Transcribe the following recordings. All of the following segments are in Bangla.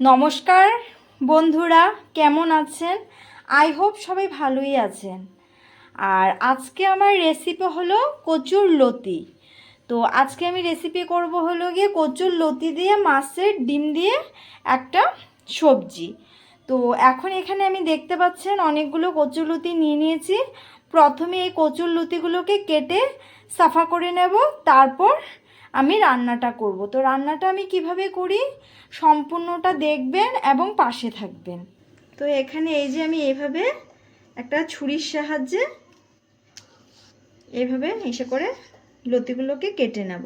নমস্কার, বন্ধুরা, কেমন আছেন? আই হোপ সবাই ভালোই আছেন। আর আজকে আমার রেসিপি হলো কচুর লতি। তো আজকে আমি রেসিপি করব হলো গিয়ে কচুর লতি দিয়ে মাছের ডিম দিয়ে একটা সবজি। তো এখন এখানে আমি দেখতে পাচ্ছেন অনেকগুলো কচুর লতি নিয়ে নিয়েছি। প্রথমে এই কচুর লতিগুলোকে কেটে সাফা করে নেব, তারপর আমি রান্নাটা করব। তো রান্নাটা আমি কীভাবে করি? সম্পূর্ণটা দেখবেন এবং পাশে থাকবেন। তো এখানে এই যে আমি এভাবে একটা ছুরির সাহায্যে এভাবে এসে করে লতিগুলোকে কেটে নেব।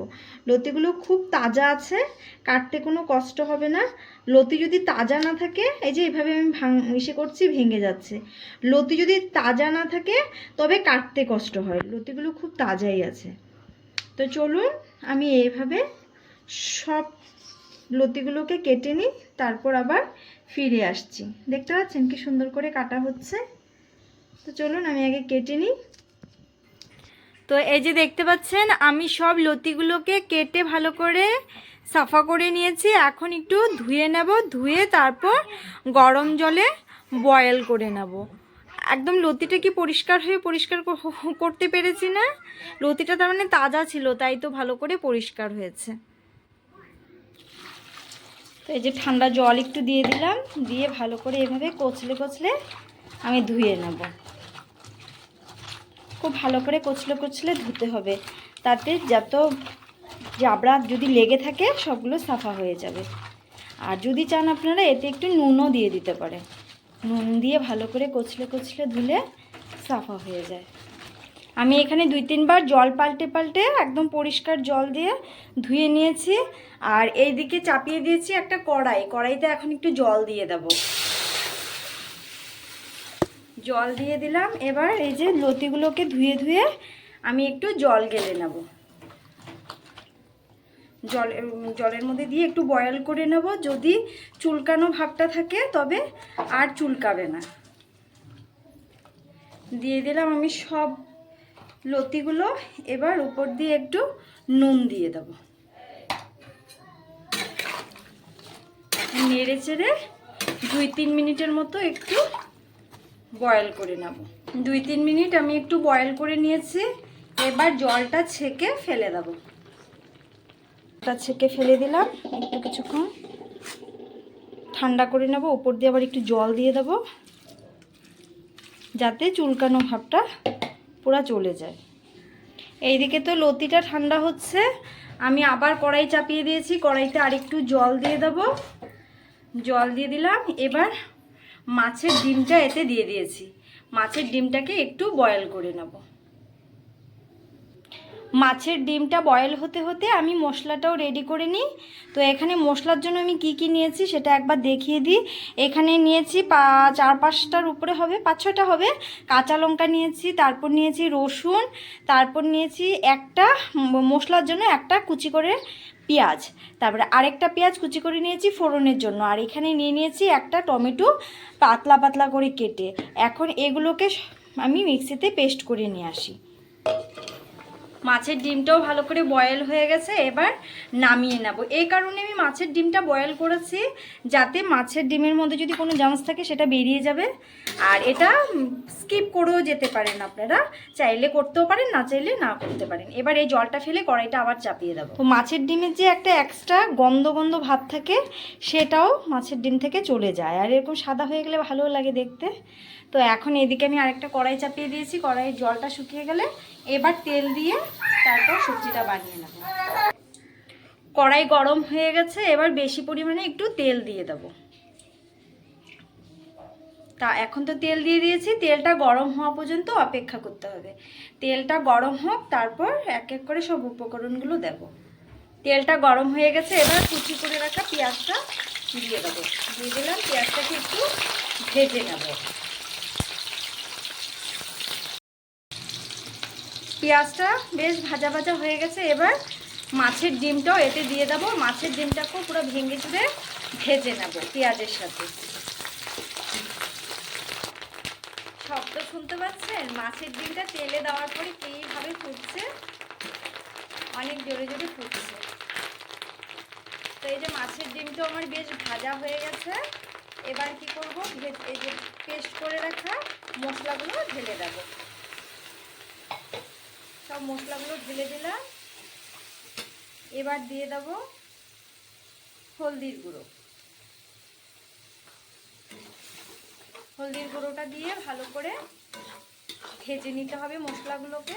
লতিগুলো খুব তাজা আছে, কাটতে কোনো কষ্ট হবে না। লতি যদি তাজা না থাকে, এই যে এভাবে আমি ভাঙ ইসে করছি, ভেঙে যাচ্ছে। লতি যদি তাজা না থাকে, তবে কাটতে কষ্ট হয়। লতিগুলো খুব তাজাই আছে। তো চলুন আমি এইভাবে সব লতিগুলোকে কেটে নিই, তারপর আবার ফিরে আসছি। দেখতে পাচ্ছেন কি সুন্দর করে কাটা হচ্ছে? তো চলুন আমি আগে কেটে নিই। তো এই যে দেখতে পাচ্ছেন, আমি সব লতিগুলোকে কেটে ভালো করে সাফা করে নিয়েছি। এখন একটু ধুয়ে নেব, ধুয়ে তারপর গরম জলে বয়েল করে নেব। একদম লতিটা কি পরিষ্কার হয়ে পরিষ্কার করতে পেরেছি না? লতিটা তার মানে তাজা ছিল, তাই তো ভালো করে পরিষ্কার হয়েছে। তো এই যে ঠান্ডা জল একটু দিয়ে দিলাম, দিয়ে ভালো করে এভাবে কচলে কচলে আমি ধুয়ে নেব। খুব ভালো করে কচলে কচলে ধুতে হবে, তাতে যত জাবড়া যদি লেগে থাকে সবগুলো সাফা হয়ে যাবে। আর যদি চান আপনারা এতে একটু নুনও দিয়ে দিতে পারেন। নুন দিয়ে ভালো করে কচলে কচলে ধুলে সাফা হয়ে যায়। আমি এখানে দুই তিনবার জল পাল্টে পাল্টে একদম পরিষ্কার জল দিয়ে ধুয়ে নিয়েছি আর এই দিকে চাপিয়ে দিয়েছি একটা কড়াই। কড়াইতে এখন একটু জল দিয়ে দেব। জল দিয়ে দিলাম। এবার এই যে লতিগুলোকে ধুয়ে ধুয়ে আমি একটু জল গেলে নেব। জল জলের মধ্যে দিয়ে একটু বয়েল করে নেব। যদি চুলকানো ভাবটা থাকে, তবে আর চুলকাবে না। দিয়ে দিলাম আমি সব লতিগুলো। এবার উপর দিয়ে একটু নুন দিয়ে দেব। নেড়ে চেড়ে দুই তিন মিনিটের মতো একটু বয়েল করে নেব। দুই তিন মিনিট আমি একটু বয়েল করে নিয়েছি। এবার জলটা ছেঁকে ফেলে দেবো। জলটা ছেঁকে ফেলে দিলাম। একটু কিছুক্ষণ ঠান্ডা করে নেব। উপর দিয়ে আবার একটু জল দিয়ে দেব। যাতে চুলকানো ভাবটা পুরো চলে যায়। এইদিকে তো লতিটা ঠান্ডা হচ্ছে। আমি আবার কড়াই চাপিয়ে দিয়েছি। কড়াইতে আরেকটু জল দিয়ে দেব। জল দিয়ে দিলাম। এবার মাছের ডিমটা এতে দিয়ে দিয়েছি। মাছের ডিমটাকে একটু বয়েল করে নেব। মাছের ডিমটা বয়েল হতে হতে আমি মশলাটাও রেডি করে নিই। তো এখানে মশলার জন্য আমি কি কি নিয়েছি সেটা একবার দেখিয়ে দিই। এখানে নিয়েছি পা, চার পাঁচটার উপরে হবে, পাঁচ ছটা হবে। কাঁচা লঙ্কা নিয়েছি, তারপর নিয়েছি রসুন, তারপর নিয়েছি একটা মশলার জন্য একটা কুচি করে পেঁয়াজ। তারপরে আরেকটা পেঁয়াজ কুচি করে নিয়েছি ফোড়নের জন্য। আর এখানে নিয়ে নিয়েছি একটা টমেটো পাতলা পাতলা করে কেটে। এখন এগুলোকে আমি মিক্সিতে পেস্ট করে নিয়ে আসি। মাছের ডিমটাও ভালো করে বয়েল হয়ে গেছে, এবার নামিয়ে নেব। এই কারণে আমি মাছের ডিমটা বয়েল করেছি, যাতে মাছের ডিমের মধ্যে যদি কোনো জামস থাকে সেটা বেরিয়ে যাবে। আর এটা স্কিপ করেও যেতে পারেন আপনারা, চাইলে করতেও পারেন, না চাইলে না করতে পারেন। এবার এই জলটা ফেলে কড়াইটা আবার চাপিয়ে দেবো। তো মাছের ডিমের যে একটা এক্সট্রা গন্ধ গন্ধ ভাব থাকে, সেটাও মাছের ডিম থেকে চলে যায়। আর এরকম সাদা হয়ে গেলে ভালো লাগে দেখতে। তো এখন এদিকে আমি আরেকটা কড়াই চাপিয়ে দিয়েছি, কড়াইয়ের জলটা শুকিয়ে গেলে এবার তেল দিয়ে তারপর সবজিটা বানিয়ে নেব। কড়াই গরম হয়ে গেছে, এবার বেশি পরিমাণে একটু তেল দিয়ে দেব। তা এখন তো তেল দিয়ে দিয়েছি, তেলটা গরম হওয়া পর্যন্ত অপেক্ষা করতে হবে। তেলটা গরম হোক, তারপর এক এক করে সব উপকরণগুলো দেব। তেলটা গরম হয়ে গেছে, এবার কুচি করে রাখা পেঁয়াজটা দিয়ে দেবো। দিয়ে দিলাম, পেঁয়াজটাকে একটু ভেজে নেব। পেঁয়াজটা বেশ ভাজা ভাজা হয়ে গেছে। এবার মাছের ডিমটাও এতে দিয়ে দেবো। মাছের ডিমটাকেও পুরো ভেঙে চুড়ে ভেজে নেব পেঁয়াজের সাথে। শব্দ শুনতে পাচ্ছেন? মাছের ডিমটা তেলে দেওয়ার পরে কীভাবে ফুটছে? অনেক জোরে জোরে ফুটছে। তো এই যে মাছের ডিমটা আমার বেশ ভাজা হয়ে গেছে। এবার কি করব? এই যে পেস্ট করে রাখা মশলাগুলো ঢেলে দেবো। সব মশলাগুলো ঢেলে দিলাম। এবার দিয়ে দেবো হলদির গুঁড়ো। হলদির গুঁড়োটা দিয়ে ভালো করে ভেজে নিতে হবে মশলাগুলোকে।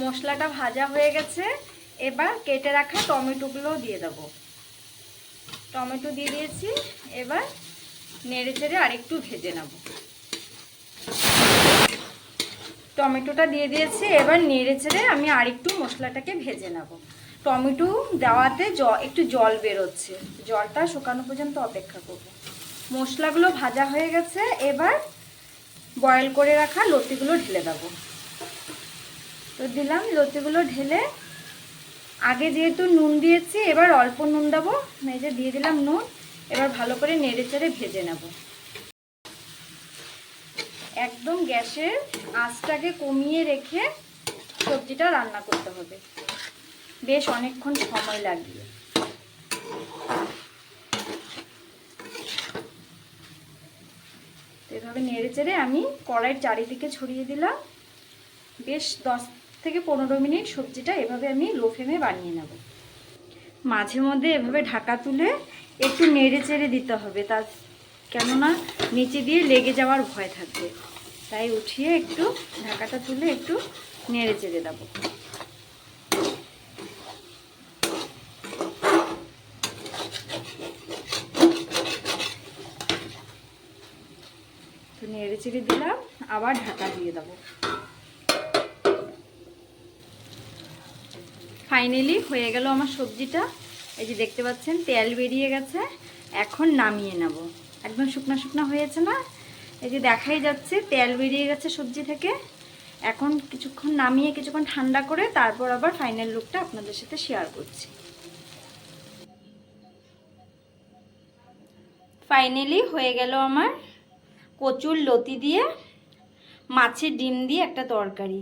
মশলাটা ভাজা হয়ে গেছে। এবার কেটে রাখা টমেটোগুলো দিয়ে দেবো। টমেটো দিয়ে দিয়েছি। এবার নেড়ে চেড়ে আরেকটু ভেজে নেব। টমেটোটা দিয়ে দিয়েছি, এবার নেড়ে চেড়ে আমি আরেকটু মশলাটাকে ভেজে নেব। টমেটো দেওয়াতে জ, একটু জল বেরোচ্ছে। জলটা শুকানো পর্যন্ত অপেক্ষা করব। মশলাগুলো ভাজা হয়ে গেছে, এবার বয়েল করে রাখা লতিগুলো ঢেলে দেবো। তো দিলাম লতিগুলো ঢেলে, আগে যেহেতু নুন দিয়েছি, এবার অল্প নুন দেবো। এই দিয়ে দিলাম নুন, এবার ভালো করে নেড়ে চেড়ে ভেজে নেব। একদম গ্যাসের আঁচটাকে কমিয়ে রেখে সবজিটা রান্না করতে হবে। বেশ অনেকক্ষণ সময় লাগবে। এভাবে নেড়ে চেড়ে আমি কড়াইয়ের চারিদিকে ছড়িয়ে দিলাম। বেশ দশ থেকে পনেরো মিনিট সবজিটা এভাবে আমি লো ফ্লেমে বানিয়ে নেব। মাঝে মধ্যে এভাবে ঢাকা তুলে একটু নেড়ে চেড়ে দিতে হবে। তা কেননা নিচে দিয়ে লেগে যাওয়ার ভয় থাকবে। তাই উঠিয়ে একটু ঢাকাটা তুলে একটু নেড়ে চেড়ে দেবো। তো নেড়ে চেড়ে দিলাম, আবার ঢাকা দিয়ে দেবো। ফাইনালি হয়ে গেল আমার সবজিটা। এই যে দেখতে পাচ্ছেন, তেল বেরিয়ে গেছে। এখন নামিয়ে নেব। একদম শুকনা শুকনা হয়েছে না? এই যে দেখাই যাচ্ছে, তেল বেরিয়ে গেছে সবজি থেকে। এখন কিছুক্ষণ নামিয়ে কিছুক্ষণ ঠান্ডা করে তারপর আবার ফাইনাল লুকটা আপনাদের সাথে শেয়ার করছি। ফাইনালি হয়ে গেল আমার কচুর লতি দিয়ে মাছের ডিম দিয়ে একটা তরকারি।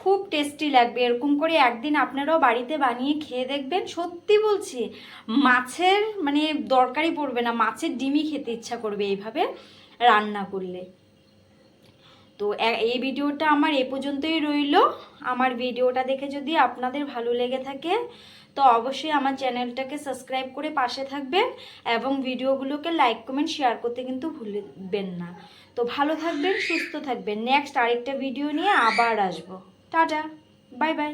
খুব টেস্টি লাগবে। এরকম করে একদিন আপনারাও বাড়িতে বানিয়ে খেয়ে দেখবেন। সত্যি বলছি, মাছের মানে দরকারই পড়বে না। মাছের ডিমই খেতে ইচ্ছা করবে এইভাবে রান্না করলে। তো এই ভিডিওটা আমার এ পর্যন্তই রইল। আমার ভিডিওটা দেখে যদি আপনাদের ভালো লেগে থাকে, তো অবশ্যই আমার চ্যানেলটাকে সাবস্ক্রাইব করে পাশে থাকবেন এবং ভিডিওগুলোকে লাইক, কমেন্ট, শেয়ার করতে কিন্তু ভুলবেন না। তো ভালো থাকবেন, সুস্থ থাকবেন। নেক্সট আরেকটা ভিডিও নিয়ে আবার আসব। Tata bye bye.